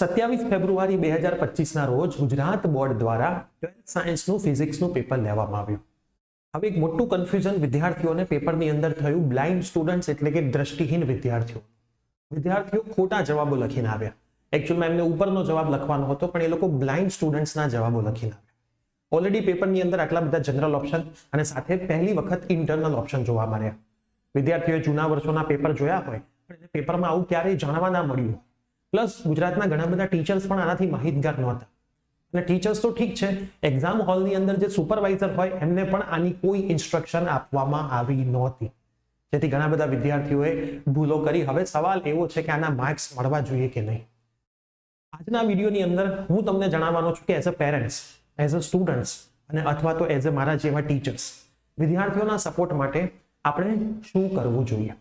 સત્યાવીસ ફેબ્રુઆરી બે હજાર પચીસના રોજ ગુજરાત બોર્ડ દ્વારા ટ્વેલ્થ સાયન્સનું ફિઝિક્સનું પેપર લેવામાં આવ્યું. હવે એક મોટું કન્ફ્યુઝન વિદ્યાર્થીઓને પેપરની અંદર થયું બ્લાઇન્ડ સ્ટુડન્ટ્સ એટલે કે દ્રષ્ટિહીન વિદ્યાર્થીઓ. વિદ્યાર્થીઓ ખોટા જવાબો લખીને આવ્યા. એકચ્યુઅલમાં એમને ઉપરનો જવાબ લખવાનો હતો, પણ એ લોકો બ્લાઇન્ડ સ્ટુડન્ટ્સના જવાબો લખીને આવ્યા. ઓલરેડી પેપરની અંદર આટલા બધા જનરલ ઓપ્શન અને સાથે પહેલી વખત ઇન્ટરનલ ઓપ્શન જોવા મળ્યા. વિદ્યાર્થીઓએ જૂના વર્ષોના પેપર જોયા હોય, પણ પેપરમાં આવું ક્યારેય જાણવા ના મળ્યું પ્લસ ગુજરાતના ઘણા બધા ટીચર્સ પણ આનાથી માહિતગાર નહોતા. અને ટીચર્સ તો ઠીક છે એક્ઝામ હોલની અંદર જે સુપરવાઇઝર હોય, એમને પણ આની કોઈ ઇન્સ્ટ્રક્શન આપવામાં આવી નહોતી. જેથી ઘણા બધા વિદ્યાર્થીઓએ ભૂલો કરી. હવે સવાલ એવો છે કે આના માર્ક્સ મળવા જોઈએ કે નહીં? આજના વિડીયોની અંદર હું તમને જણાવવાનો છું કે as a parents as a students અને અથવા તો એઝ અ મારા જેવા ટીચર્સ વિદ્યાર્થીઓના સપોર્ટ માટે આપણે શું કરવું જોઈએ?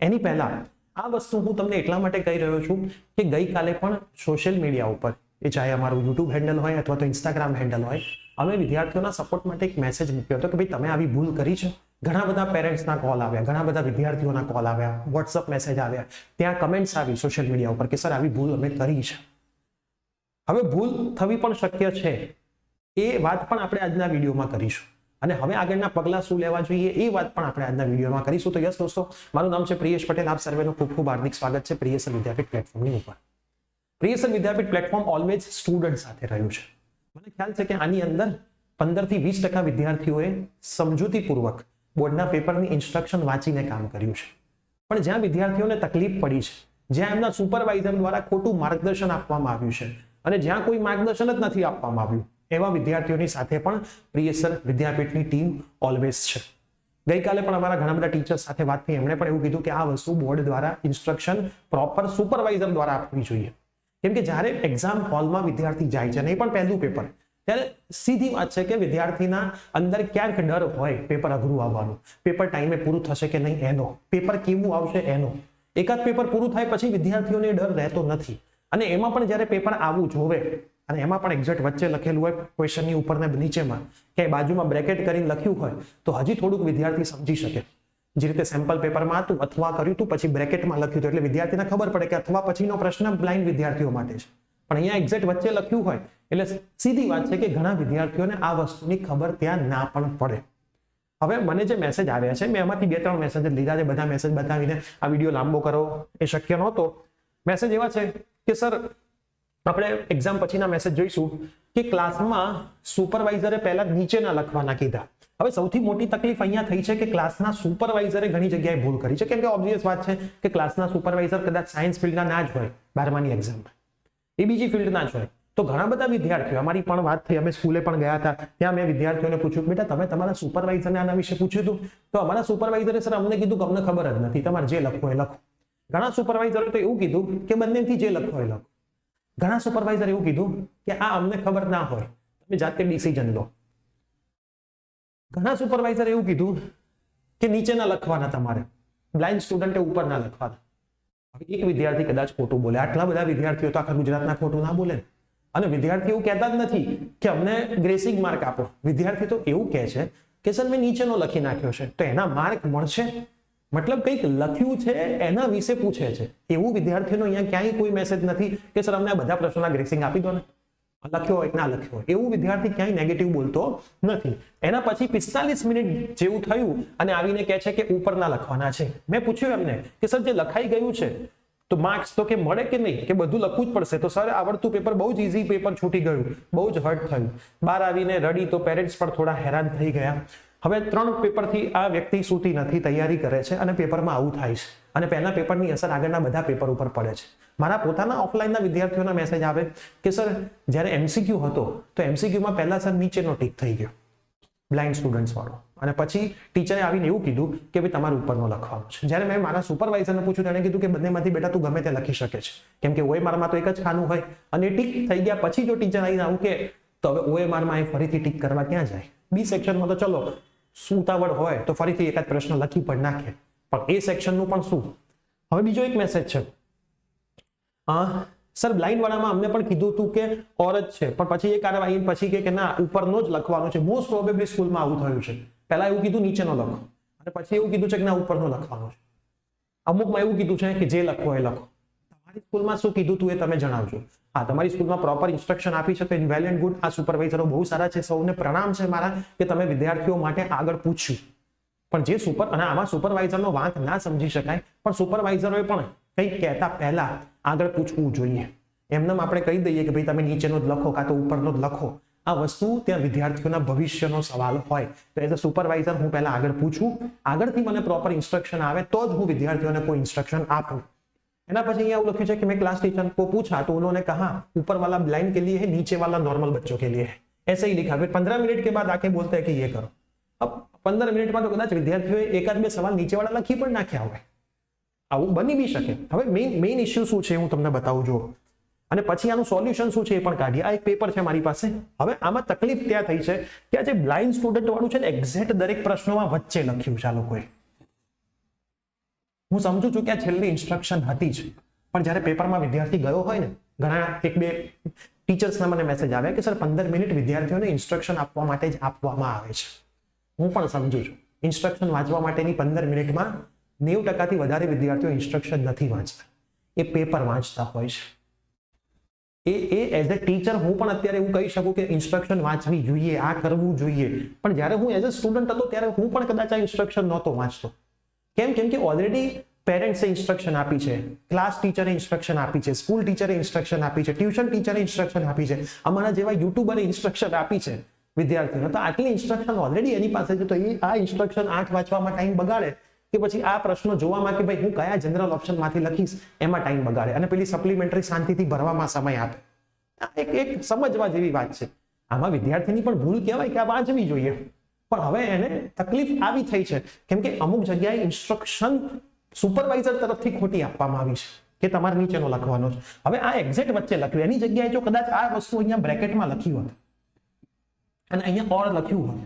એની પહેલા આ વસ્તુ હું તમને એટલા માટે કહી રહ્યો છું કે ગઈકાલે પણ સોશિયલ મીડિયા ઉપર, એ ચાહે અમારું યુટ્યુબ હેન્ડલ હોય અથવા તો ઇન્સ્ટાગ્રામ હેન્ડલ હોય, અમે વિદ્યાર્થીઓના સપોર્ટ માટે એક મેસેજ મૂક્યો હતો કે ભાઈ, તમે આવી ભૂલ કરી છે? ઘણા બધા પેરેન્ટ્સના કોલ આવ્યા, ઘણા બધા વિદ્યાર્થીઓના કોલ આવ્યા વોટ્સઅપ મેસેજ આવ્યા. ત્યાં કમેન્ટ્સ આવી સોશિયલ મીડિયા ઉપર કે, સર, આવી ભૂલ અમે કરી છે. હવે ભૂલ થવી પણ શક્ય છે. એ વાત પણ આપણે આજના વિડીયોમાં કરીશું. અને હવે આગળના પગલાં શું લેવા જોઈએ એ વાત પણ આપણે આજના વિડીયોમાં કરીશું. તો યસ દોસ્તો, મારું નામ છે પ્રિયેશ પટેલ. આપ સર્વેનું ખૂબ ખૂબ હાર્દિક સ્વાગત છે પ્રિયસન વિદ્યાપીઠ પ્લેટફોર્મની ઉપર. Priyasan Vidyapeeth platform always student સાથે રહ્યું છે. મને ખ્યાલ છે કે આની અંદર પંદરથી વીસ ટકા વિદ્યાર્થીઓએ સમજૂતીપૂર્વક બોર્ડના પેપરની ઇન્સ્ટ્રક્શન વાંચીને કામ કર્યું છે. પણ જ્યાં વિદ્યાર્થીઓને તકલીફ પડી છે, જ્યાં એમના સુપરવાઇઝર દ્વારા ખોટું માર્ગદર્શન આપવામાં આવ્યું છે અને જ્યાં કોઈ માર્ગદર્શન જ નથી આપવામાં આવ્યું એવા વિદ્યાર્થીઓની સાથે પણ પ્રિયસર વિદ્યાપીઠની ટીમ ઓલવેઝ છે. ગઈકાલે પણ અમારા ઘણા બધા ટીચર્સ સાથે વાત થઈ. એમણે પણ એવું કીધું કે આ વસ્તુ બોર્ડ દ્વારા ઇન્સ્ટ્રક્શન પ્રોપર સુપરવાઇઝર દ્વારા આપવી જોઈએ. કેમ કે જ્યારે એક્ઝામ હોલમાં વિદ્યાર્થી જાય છે એ પણ પહેલું પેપર ત્યારે સીધી વાત છે કે વિદ્યાર્થીના અંદર ક્યાંક ડર હોય પેપર અઘરું આવવાનું. પેપર ટાઈમે પૂરું થશે કે નહીં? એનો. પેપર કેવું આવશે? એનો. એકાદ પેપર પૂરું થાય પછી વિદ્યાર્થીઓને ડર રહેતો નથી. અને એમાં પણ જ્યારે પેપર આવવું જોવે અને એમાં પણ એક્ઝેક્ટ વચ્ચે લખેલું હોય ક્વેશ્ચનની ઉપર ને નીચેમાં કે બાજુમાં બ્રેકેટ કરીને લખ્યું હોય તો હજી થોડુંક વિદ્યાર્થી સમજી શકે. જે રીતે સેમ્પલ પેપરમાં હતું, અથવા કર્યું હતું પછી બ્રેકેટમાં લખ્યું હતું એટલે વિદ્યાર્થીને ખબર પડે કે અથવા પછીનો પ્રશ્ન બ્લાઇન્ડ વિદ્યાર્થીઓ માટે છે. પણ અહીંયા એક્ઝેક્ટ વચ્ચે લખ્યું હોય, એટલે સીધી વાત છે કે ઘણા વિદ્યાર્થીઓને આ વસ્તુની ખબર ત્યાં ના પણ પડે. હવે મને જે મેસેજ આવ્યા છે, મેં એમાંથી બે ત્રણ મેસેજ લીધા છે. બધા મેસેજ બતાવીને આ વીડિયો લાંબો કરો, એ શક્ય નહોતો. મેસેજ એવા છે કે સર આપણે એક્ઝામ પછીના મેસેજ જોઈશું કે ક્લાસમાં સુપરવાઇઝરે પહેલા નીચેના લખવાના કીધા. હવે સૌથી મોટી તકલીફ અહીંયા થઈ છે કે ક્લાસના સુપરવાઇઝરે ઘણી જગ્યાએ ભૂલ કરી છે. કેમ કે ઓબ્વિયસ વાત છે કે ક્લાસના સુપરવાઇઝર કદાચ સાયન્સ ફિલ્ડના ના જ હોય બારમાની એક્ઝામમાં એ બીજી ફિલ્ડના જ હોય. તો ઘણા બધા વિદ્યાર્થીઓ, અમારી પણ વાત થઈ, અમે સ્કૂલે પણ ગયા હતા, ત્યાં મેં વિદ્યાર્થીઓને પૂછ્યું બેટા, તમે તમારા સુપરવાઇઝરને આના વિશે પૂછ્યું હતું? તો અમારા સુપરવાઇઝરે સર અમને કીધું કે અમને ખબર જ નથી, તમારે જે લખવું એ લખો. ઘણા સુપરવાઇઝરે તો એવું કીધું કે બંનેથી જે લખો એ લખો. ઘણા સુપરવાઇઝર એવું કીધું કે આ અમને ખબર ના હોય. તમે જાતે ડિસિઝન લો. ઘણા સુપરવાઇઝર એવું કીધું કે નીચેના લખવાના તમારે. બ્લાઇન્ડ સ્ટુડન્ટે ઉપર ના લખવાના. હવે એક વિદ્યાર્થી કદાચ ખોટું બોલે. આટલા બધા વિદ્યાર્થીઓ તો આખા ગુજરાતના ખોટું ના બોલે અને વિદ્યાર્થી એવું કહેતા જ નથી કે અમને ગ્રેસિંગ માર્ક આપો. વિદ્યાર્થી તો એવું કહે છે કે સર મેં નીચેનો લખી નાખ્યો છે. તો એના માર્ક મળશે? મતલબ કંઈક લખ્યું છે, એના વિશે પૂછે છે. એવું વિદ્યાર્થીનો અહીંયા ક્યાંય કોઈ મેસેજ નથી કે, સર, અમને આ બધા પ્રશ્નોના ગ્રેસિંગ આપી દો ને. લખ્યો હોય ના લખ્યો હોય. એવું વિદ્યાર્થી ક્યાંય નેગેટિવ બોલતો નથી. એના પછી પિસ્તાલીસ મિનિટ જેવું થયું અને આવીને કહે છે કે ઉપરના લખવાના છે. મેં પૂછ્યું એમને કે, સર, જે લખાઈ ગયું છે, તો માર્ક્સ તો કે મળે કે નહીં? કે બધું લખવું જ પડશે? તો, સર, આવડતું પેપર બહુ જ ઇઝી પેપર છૂટી ગયું. બહુ જ હર્ટ થયું. બહાર આવીને રડી તો પેરેન્ટ્સ પણ થોડા હેરાન થઈ ગયા. હવે ત્રણ પેપરથી આ વ્યક્તિ સૂતી નથી, તૈયારી કરે છે અને પેપરમાં આવું થાય છે. અને પહેલા પેપરની અસર આગળના બધા પેપર ઉપર પડે છે. મારા પોતાના ઓફલાઈનના વિદ્યાર્થીઓના મેસેજ આવે કે, સર, જ્યારે એમસીક્યુ હતો, તો એમસીક્યુમાં પહેલા સર નીચેનો ટીક થઈ ગયો. બ્લાઇન્ડ સ્ટુડન્ટ્સ વાળો. અને પછી ટીચરે આવીને એવું કીધું કે, ભાઈ, તમારે ઉપરનો લખવાનું છે. જ્યારે મેં મારા સુપરવાઇઝરને પૂછ્યું, તેણે કીધું કે, બંનેમાંથી બેટા તું ગમે તે લખી શકે છે. કેમ કે ઓએમઆરમાં તો એક જ ખાનું હોય. અને ટીક થઈ ગયા પછી જો ટીચર આવીને આવું કે, તો હવે ઓએમઆરમાં એ ફરીથી ટીક કરવા ક્યાં જાય? બી સેક્શનમાં તો ચલો શું હોય તો ફરીથી એકાદ પ્રશ્ન લખી પણ નાખે. પણ એ સેક્શનનું પણ શું? હવે બીજો એક મેસેજ છે. સર બ્લાઇન્ડ વાળામાં અમને પણ કીધું હતું કે ઓર જ છે, પણ પછી એ કાર્યવાહી પછી કે ના, ઉપરનો જ લખવાનો છે. મોસ્ટ પ્રોબેબલી સ્કૂલમાં આવું થયું છે. પહેલા એવું કીધું, નીચેનો લખો. અને પછી એવું કીધું છે કે ના, ઉપરનો લખવાનો છે. અમુકમાં એવું કીધું છે કે જે લખો એ લખો. તમારી સ્કૂલમાં શું કીધું તું એ તમે જણાવજો. હા, તમારી સ્કૂલમાં પ્રોપર ઇન્સ્ટ્રક્શન આપી છે તો ઇન વેલ એન્ડ ગુડ આ સુપરવાઇઝરો બહુ સારા છે, સૌને પ્રણામ છે મારા, કે તમે વિદ્યાર્થીઓ માટે આગળ પૂછ્યું. પણ જે સુપર અને આમાં સુપરવાઇઝરનો વાંક ના સમજી શકાય, પણ સુપરવાઇઝરોએ પણ કંઈક કહેતા પહેલા આગળ પૂછવું જોઈએ. એમને આપણે કહી દઈએ કે ભાઈ તમે નીચેનો જ લખો કાં તો ઉપરનો જ લખો. આ વસ્તુ ત્યાં વિદ્યાર્થીઓના ભવિષ્યનો સવાલ હોય. તો એઝ અ સુપરવાઇઝર હું પહેલા આગળ પૂછું. આગળથી મને પ્રોપર ઇન્સ્ટ્રક્શન આવે તો જ હું વિદ્યાર્થીઓને કોઈ ઇન્સ્ટ્રક્શન આપું. એના પછી અહીંયા એવું લખ્યું છે કે મેં क्लास टीचर को पूछा तो उन्होंने कहा ऊपर वाला ब्लाइंड के लिए है नीचे वाला नॉर्मल बच्चों के लिए है ऐसे ही लिखा फिर पंद्रह मिनट के बाद आके बोलते हैं कि ये करो अब પંદર મિનિટમાં તો કદાચ વિદ્યાર્થીઓએ એકાદ બે સવાલ નીચેવાળા લખી પણ નાખ્યા હોય આવું બની બી શકે હવે મેઇન મેઇન ઇસ્યુ શું છે હું તમને બતાવું છું અને પછી આનું સોલ્યુશન શું છે એ પણ કાઢીએ આ એક પેપર છે મારી પાસે હવે આમાં તકલીફ ત્યાં થઈ છે કે આ જે બ્લાઇન્ડ સ્ટુડન્ટ વાળું છે ને એક્ઝેક્ટ દરેક પ્રશ્નોમાં વચ્ચે લખ્યું છે આ લોકોએ હું સમજુ છું કે આ છેલ્લી ઇન્સ્ટ્રક્શન હતી જ. પણ જ્યારે પેપરમાં વિદ્યાર્થી ગયો હોય ને, ઘણા એક બે ટીચર્સના મને મેસેજ આવ્યા કે સર પંદર મિનિટ વિદ્યાર્થીઓને ઇન્સ્ટ્રક્શન આપવા માટે જ આપવામાં આવે છે. હું પણ સમજુ છું. ઇન્સ્ટ્રક્શન વાંચવા માટેની પંદર મિનિટમાં નેવું ટકાથી વધારે વિદ્યાર્થીઓ ઇન્સ્ટ્રક્શન નથી વાંચતા. એ પેપર વાંચતા હોય છે. એ એ એઝ અ ટીચર હું પણ અત્યારે એવું કહી શકું કે ઇન્સ્ટ્રક્શન વાંચવી જોઈએ, આ કરવું જોઈએ. પણ જ્યારે હું એઝ અ સ્ટુડન્ટ હતો, ત્યારે હું પણ કદાચ આ ઇન્સ્ટ્રક્શન નહોતો વાંચતો. કેમ? કેમ કે ઓલરેડી પેરેન્ટ્સે ઇન્સ્ટ્રક્શન આપી છે. ક્લાસ ટીચરે ઇન્સ્ટ્રક્શન આપી છે. સ્કૂલ ટીચરે ઇન્સ્ટ્રક્શન આપી છે. ટ્યુશન ટીચરે ઇન્સ્ટ્રક્શન આપી છે. અમારા જેવા યુટ્યુબરે ઇન્સ્ટ્રક્શન આપી છે વિદ્યાર્થીઓને. તો આટલી ઇન્સ્ટ્રક્શન ઓલરેડી એની પાસે છે. તો એ આ ઇન્સ્ટ્રક્શન આઠ વાંચવામાં ટાઈમ બગાડે કે પછી આ પ્રશ્નો જોવામાં કે ભાઈ હું કયા જનરલ ઓપ્શનમાંથી લખીશ, એમાં ટાઈમ બગાડે અને પેલી સપ્લિમેન્ટરી શાંતિથી ભરવામાં સમય આપે. એક એક સમજવા જેવી વાત છે. આમાં વિદ્યાર્થીની પણ ભૂલ કહેવાય કે આ વાંચવી જોઈએ. પણ હવે એને તકલીફ આવી થઈ છે. કેમ કે અમુક જગ્યાએ ઇન્સ્ટ્રક્શન સુપરવાઇઝર તરફથી ખોટી આપવામાં આવી છે, કે તમારે નીચેનો લખવાનો છે. હવે આ એક્ઝેક્ટ વચ્ચે લખ્યું. એની જગ્યાએ જો કદાચ આ વસ્તુ અહીંયા બ્રેકેટમાં લખ્યું હોત અને અહીંયા ઓર લખ્યું હોત,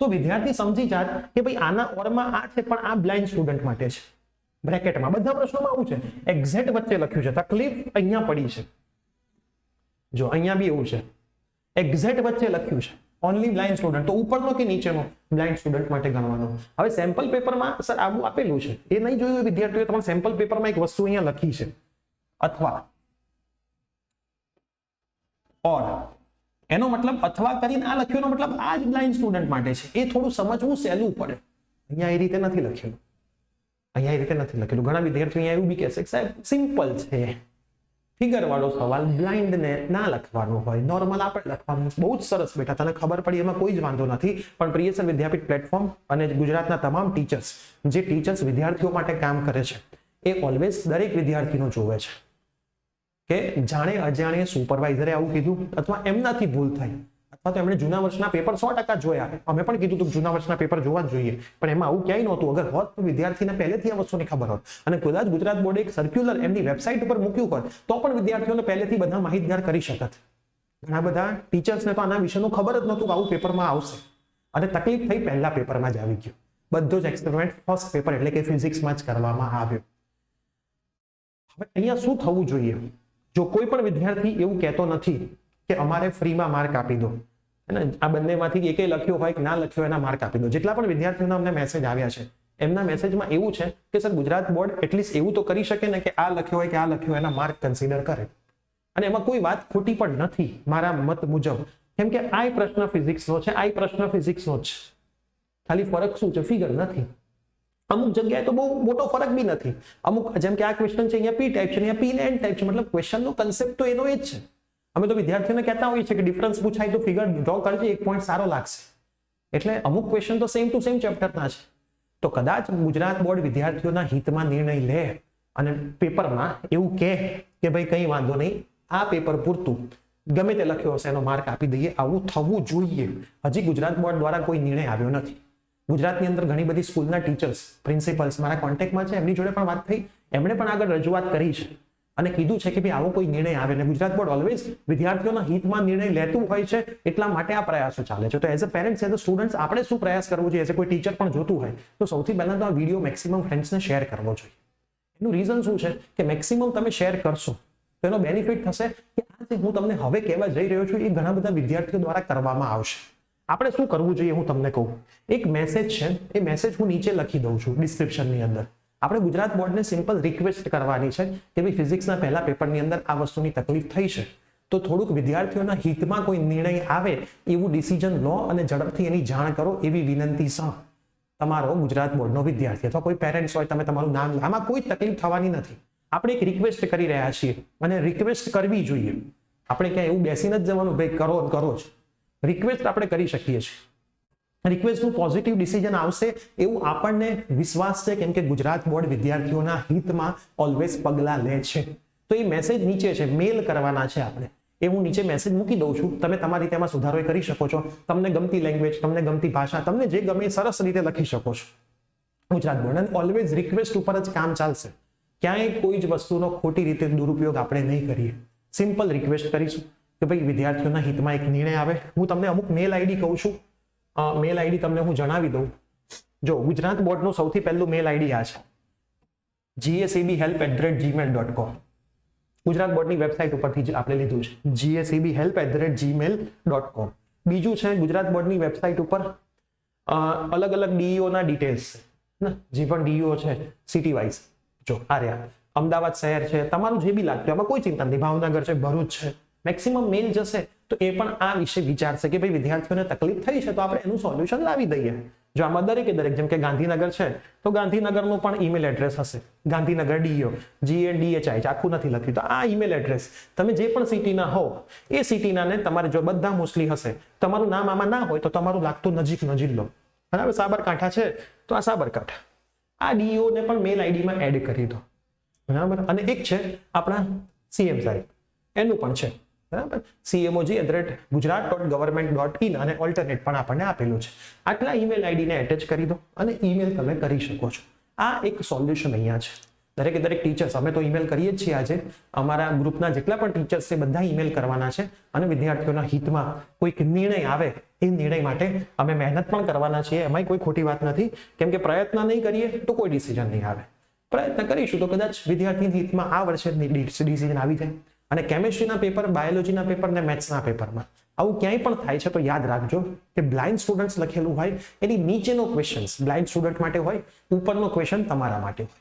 તો વિદ્યાર્થી સમજી જાત કે ભાઈ આના ઓરમાં આ છે, પણ આ બ્લાઇન્ડ સ્ટુડન્ટ માટે છે. બ્રેકેટમાં. બધા પ્રશ્નોમાં આવું છે. એક્ઝેક્ટ વચ્ચે લખ્યું છે. તકલીફ અહીંયા પડી છે. જો અહીંયા બી એવું છે. એક્ઝેક્ટ વચ્ચે લખ્યું છે. ઓનલી બ્લાઇન્ડ સ્ટુડન્ટ તો ઉપરનો કે નીચેનો બ્લાઇન્ડ સ્ટુડન્ટ માટે ગણવાનો. હવે સેમ્પલ પેપરમાં સર આવું આપેલું છે. એ નહીં જોયું વિદ્યાર્થીઓ તમારે સેમ્પલ પેપરમાં એક વસ્તુ અહીંયા લખી છે. અથવા ઓર એનો મતલબ અથવા કરીને આ લખ્યોનો મતલબ આ જ બ્લાઇન્ડ સ્ટુડન્ટ માટે છે. એ થોડું સમજવું સહેલું પડે. અહીંયા એ રીતે નથી લખેલું. અહીંયા એ રીતે નથી લખેલું. ઘણા વિદ્યાર્થીઓ અહીંયા એવું બી કહેશે સાહેબ સિમ્પલ છે. ફિગર વાળો સવાલ બ્લાઇન્ડ ને ના લખવાનો હોય. નોર્મલ આપણે લખવાનું બહુ જ સરસ બેટા. તને ખબર પડી એમાં કોઈ જ વાંધો નથી. પણ પ્રિયસન વિદ્યાપીઠ પ્લેટફોર્મ અને ગુજરાતના તમામ ટીચર્સ જે ટીચર્સ વિદ્યાર્થીઓ માટે કામ કરે છે, એ ઓલવેઝ દરેક વિદ્યાર્થીનો જોવે છે. કે જાણે અજાણે સુપરવાઇઝરે આવું કીધું અથવા એમનાથી ભૂલ થઈ. અથવા તો એમણે જૂના વર્ષના પેપર સો ટકા જોયા. અમે પણ કીધું હતું જૂના વર્ષના પેપર જોવા જ જોઈએ. પણ એમાં આવું ક્યાંય નહોતું. અગર હોત તો વિદ્યાર્થીને પહેલેથી આ વસ્તુની ખબર હોત. અને કદાચ ગુજરાત બોર્ડે એક સર્ક્યુલર એમની વેબસાઇટ ઉપર મૂક્યું હોત, તો પણ વિદ્યાર્થીઓને પહેલેથી બધા માહિતગાર કરી શકત. ઘણા બધા ટીચર્સને તો આના વિશેનું ખબર જ નહોતું આવું પેપરમાં આવશે. અને તકલીફ થઈ પહેલા પેપરમાં જ આવી ગયું. બધો જ એક્સપેરિમેન્ટ ફર્સ્ટ પેપર એટલે કે ફિઝિક્સમાં જ કરવામાં આવ્યો. હવે અહીંયા શું થવું જોઈએ? જો કોઈ પણ વિદ્યાર્થી એવું કહેતો નથી કે અમારે ફ્રીમાં માર્ક આપી દો. અને આ બંનેમાંથી એકે લખ્યો હોય કે ના લખ્યો એના માર્ક આપી દો. જેટલા પણ વિદ્યાર્થીઓના અમને મેસેજ આવ્યા છે, એમના મેસેજમાં એવું છે કે સર ગુજરાત બોર્ડ એટલીસ્ટ એવું તો કરી શકે ને કે આ લખ્યો હોય કે આ લખ્યો એના માર્ક કન્સિડર કરે. અને એમાં કોઈ વાત ખોટી પણ નથી મારા મત મુજબ. કેમ કે આ પ્રશ્ન ફિઝિક્સનો છે, આ પ્રશ્ન ફિઝિક્સનો જ. ખાલી ફરક શું છે? ફિગર નથી. અમુક જગ્યાએ તો બહુ મોટો ફરક બી નથી. અમુક જેમ કે આ ક્વેશ્ચન છે, અહીંયા પી ટાઈપ છે અહીંયા પી ને એન ટાઈપ છે, મતલબ ક્વેશ્ચનનો કન્સેપ્ટ તો એનો એ જ છે. અમે તો વિદ્યાર્થીઓને કહેતા હોઈએ છીએ કે ડિફરન્સ પૂછાય તો ફિગર ડ્રો કરજે, એક પોઈન્ટ સારો લાગશે. એટલે અમુક ક્વેશ્ચન તો સેમ ટુ સેમ ચેપ્ટરના છે. તો કદાચ ગુજરાત બોર્ડ વિદ્યાર્થીઓના હિતમાં નિર્ણય લે અને પેપરમાં એવું કહે કે ભાઈ, કંઈ વાંધો નહીં, આ પેપર પૂરતું. ગમે તે લખ્યો હશે, એનો માર્ક આપી દઈએ. આવું થવું જોઈએ. હજી ગુજરાત બોર્ડ દ્વારા કોઈ નિર્ણય આવ્યો નથી. ગુજરાતની અંદર ઘણી બધી સ્કૂલના ટીચર્સ પ્રિન્સિપલ્સ મારા કોન્ટેક્ટમાં છે. એમની જોડે પણ વાત થઈ. એમણે પણ આગળ રજૂઆત કરી છે. અને કીધું છે કે ભાઈ આવો કોઈ નિર્ણય આવે ને ગુજરાત બોર્ડ ઓલવેઝ વિદ્યાર્થીઓના હિતમાં નિર્ણય લેતું હોય છે એટલા માટે આ પ્રયાસો ચાલે છે. તો as a parents as a students આપણે શું પ્રયાસ કરવો જોઈએ? એઝ કોઈ ટીચર પણ જોતું હોય, તો સૌથી પહેલા તો આ વીડિયો મેક્સિમમ ફ્રેન્ડ્સને શેર કરવો જોઈએ. એનું રીઝન શું છે? કે મેક્સિમમ તમે શેર કરશો, તો એનો બેનિફિટ થશે કે આ જે હું તમને હવે કહેવા જઈ રહ્યો છું, એ ઘણા બધા વિદ્યાર્થીઓ દ્વારા કરવામાં આવશે. આપણે શું કરવું જોઈએ હું તમને કહું? એક મેસેજ છે, એ મેસેજ હું નીચે લખી દઉં છું ડિસ્ક્રિપ્શનની અંદર. આપણે ગુજરાત બોર્ડને સિમ્પલ રિક્વેસ્ટ કરવાની છે કે ભાઈ ફિઝિક્સના પહેલા પેપરની અંદર આ વસ્તુની તકલીફ થઈ છે. તો થોડુંક વિદ્યાર્થીઓના હિતમાં કોઈ નિર્ણય આવે એવું ડિસિઝન લો અને ઝડપથી એની જાણ કરો એવી વિનંતી સહ તમારો ગુજરાત બોર્ડનો વિદ્યાર્થી અથવા કોઈ પેરેન્ટ્સ હોય, તમે તમારું નામ. આમાં કોઈ તકલીફ થવાની નથી. આપણે એક રિક્વેસ્ટ કરી રહ્યા છીએ અને રિક્વેસ્ટ કરવી જોઈએ. આપણે ક્યાં એવું બેસીને જ જવાનું, ભાઈ કરો કરો જ. રિક્વેસ્ટ આપણે કરી શકીએ છીએ. રિક્વેસ્ટનું પોઝિટિવ ડિસિઝન આવશે એવું આપણને વિશ્વાસ છે કેમ કે ગુજરાત બોર્ડ વિદ્યાર્થીઓના હિતમાં ઓલવેઝ પગલાં લે છે. તો એ મેસેજ નીચે છે મેલ કરવાના છે આપણે. એ હું નીચે મેસેજ મૂકી દઉં છું. તમે તમારી તેમાં સુધારો કરી શકો છો. તમને ગમતી લેંગ્વેજ તમને ગમતી ભાષા, તમને જે ગમે સરસ રીતે લખી શકો છો. ગુજરાત બોર્ડ અને ઓલવેઝ રિક્વેસ્ટ ઉપર જ કામ ચાલશે. ક્યાંય કોઈ જ વસ્તુનો ખોટી રીતે દુરુપયોગ આપણે નહીં કરીએ. સિમ્પલ રિક્વેસ્ટ કરીશું કે ભાઈ વિદ્યાર્થીઓના હિતમાં એક નિર્ણય આવે. હું તમને અમુક મેલ આઈડી કહું છું. મેલ આઈડી તમને હું જણાવી દઉં. જો, ગુજરાત બોર્ડનું સૌથી પહેલું મેલ આઈડી આ છે. GACB help at the rate Gmail dot com Gujarat બોર્ડની વેબસાઇટ ઉપરથી જ આપણે લીધું છે. GACB help at the rate Gmail dot com બીજું છે, ગુજરાત બોર્ડની વેબસાઇટ ઉપર અલગ અલગ ડીઈઓના ડિટેલ્સ ને જે પણ ડીઈઓ છે સિટી વાઇઝ જો, આ અમદાવાદ શહેર છે, તમારું જે બી લાગતું એમાં કોઈ ચિંતા નથી ભાવનગર છે, ભરૂચ છે. મેક્સિમમ મેલ જશે. તો એ પણ આ વિશે વિચારશે કે ભાઈ વિદ્યાર્થીઓને તકલીફ થઈ છે, તો આપણે એનું સોલ્યુશન લાવી દઈએ. જો આમાં દરેકે દરેક, જેમ કે ગાંધીનગર છે, તો ગાંધીનગરનું પણ ઈમેલ એડ્રેસ હશે. Gandhinagar DO GA N DHI આખું નથી લખ્યું. તો આ ઈમેલ એડ્રેસ તમે જે પણ સિટીના હો, એ સિટીના ને તમારે જો બધા મોસ્ટલી હશે, તમારું નામ આમાં ના હોય તો તમારું લાગતું નજીક નો જિલ્લો બરાબર? સાબરકાંઠા છે, તો આ સાબરકાંઠા. આ ડીઓ ને પણ મેલ આઈડીમાં એડ કરી દો. બરાબર? અને એક છે આપણા સીએમ સાહેબ. એનું પણ છે. બરાબર? CMOG at rate Gujarat dot government dot in અને ઓલ્ટરનેટ પણ આપણને આપેલું છે. આટલા ઈમેલ આઈડીને એટેચ કરી દો અને ઈમેલ તમે કરી શકો છો. આ એક સોલ્યુશન અહીંયા છે. દરેકે દરેક ટીચર્સ અમે તો ઈમેલ કરીએ જ છીએ આજે. અમારા ગ્રુપના જેટલા પણ ટીચર્સ છે, બધા ઈમેલ કરવાના છે અને વિદ્યાર્થીઓના હિતમાં કોઈક નિર્ણય આવે એ નિર્ણય માટે અમે મહેનત પણ કરવાના છીએ. એમાંય કોઈ ખોટી વાત નથી. કેમ કે પ્રયત્ન નહીં કરીએ તો કોઈ ડિસિઝન નહીં આવે. પ્રયત્ન કરીશું તો કદાચ વિદ્યાર્થીના હિતમાં આ વર્ષે ડિસિઝન આવી જાય. અને કેમેસ્ટ્રીના પેપર બાયોલોજીના પેપર ને મેથ્સના પેપરમાં આવું ક્યાંય પણ થાય છે તો યાદ રાખજો કે બ્લાઇન્ડ સ્ટુડન્ટ્સ લખેલું હોય, એની નીચેનો ક્વેશ્ચન બ્લાઇન્ડ સ્ટુડન્ટ માટે હોય, ઉપરનો ક્વેશ્ચન તમારા માટે હોય.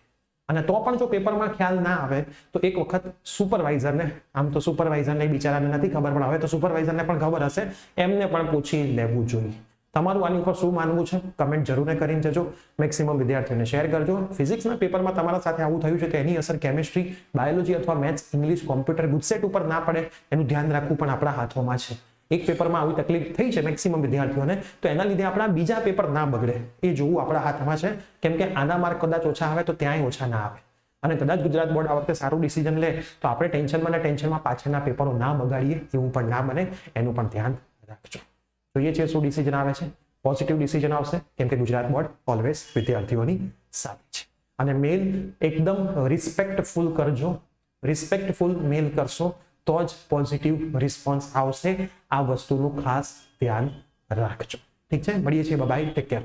અને તો પણ જો પેપરમાં ખ્યાલ ના આવે, તો એક વખત સુપરવાઇઝરને આમ તો સુપરવાઇઝરને બિચારાને નથી ખબર પણ હવે તો સુપરવાઇઝરને પણ ખબર હશે, એમને પણ પૂછી લેવું જોઈએ. તમારું આની ઉપર શું માનવું છે? કમેન્ટ જરૂર કરીને જજો. મેક્સિમમ વિદ્યાર્થીઓને શેર કરજો. ફિઝિક્સના પેપરમાં તમારા સાથે આવું થયું છે તો એની અસર કેમિસ્ટ્રી બાયોલોજી અથવા મેથ્સ ઇંગ્લિશ કોમ્પ્યુટર ગુજસેટ ઉપર ના પડે, એનું ધ્યાન રાખવું પણ આપણા હાથોમાં છે. એક પેપરમાં આવી તકલીફ થઈ છે મેક્સિમમ વિદ્યાર્થીઓને, તો એના લીધે આપણા બીજા પેપર ના બગડે. એ જોવું આપણા હાથમાં છે. કેમ કે આના માર્ક કદાચ ઓછા આવે તો ત્યાંય ઓછા ના આવે. અને કદાચ ગુજરાત બોર્ડ આ વખતે સારું ડિસિઝન લે, તો આપણે ટેન્શનમાં ને ટેન્શનમાં પાછળના પેપરો ના બગાડીએ, એવું પણ ના બને. એનું પણ ધ્યાન રાખજો. જોઈએ છીએ શું ડિસિઝન આવે છે? પોઝિટિવ ડિસિઝન આવશે, કેમ કે ગુજરાત બોર્ડ ઓલવેઝ વિદ્યાર્થીઓની સાથે છે. અને મેલ એકદમ રિસ્પેક્ટફુલ કરજો રિસ્પેક્ટફુલ મેલ કરશો, તો જ પોઝિટિવ રિસ્પોન્સ આવશે. આ વસ્તુનું ખાસ ધ્યાન રાખજો. ઠીક છે? મળીએ છીએ. Bye take care